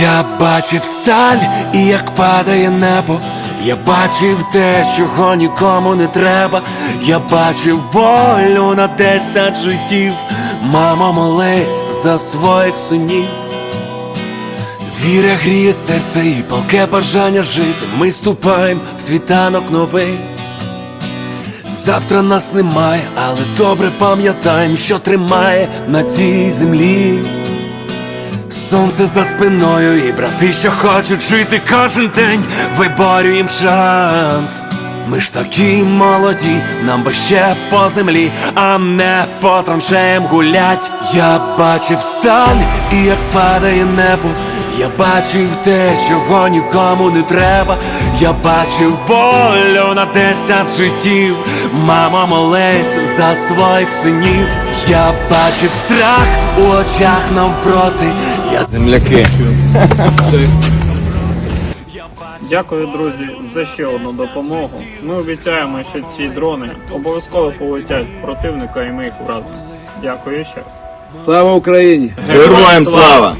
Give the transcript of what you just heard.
Я бачив сталь і як падає небо. Я бачив те, чого нікому не треба. Я бачив болю на десять життів. Мамо, молись за своїх синів. Віра гріє серце і палке бажання жити. Ми ступаємо в світанок новий. Завтра нас немає, але добре пам'ятаємо, що тримає на цій землі. Сонце за спиною і брати, що хочуть жити кожен день, виборюєм шанс. Ми ж такі молоді, нам би ще по землі, а не по траншеям гулять. Я бачив сталь і як падає небо. Я бачив те, чого нікому не треба. Я бачив болю на десять життів. Мама молись за своїх синів. Я бачив страх у очах навпроти. Я Земляки. Дякую, друзі, за ще одну допомогу. Ми обіцяємо, що ці дрони обов'язково полетять противника і ми їх вразимо. Дякую ще раз. Слава Україні! Героям слава!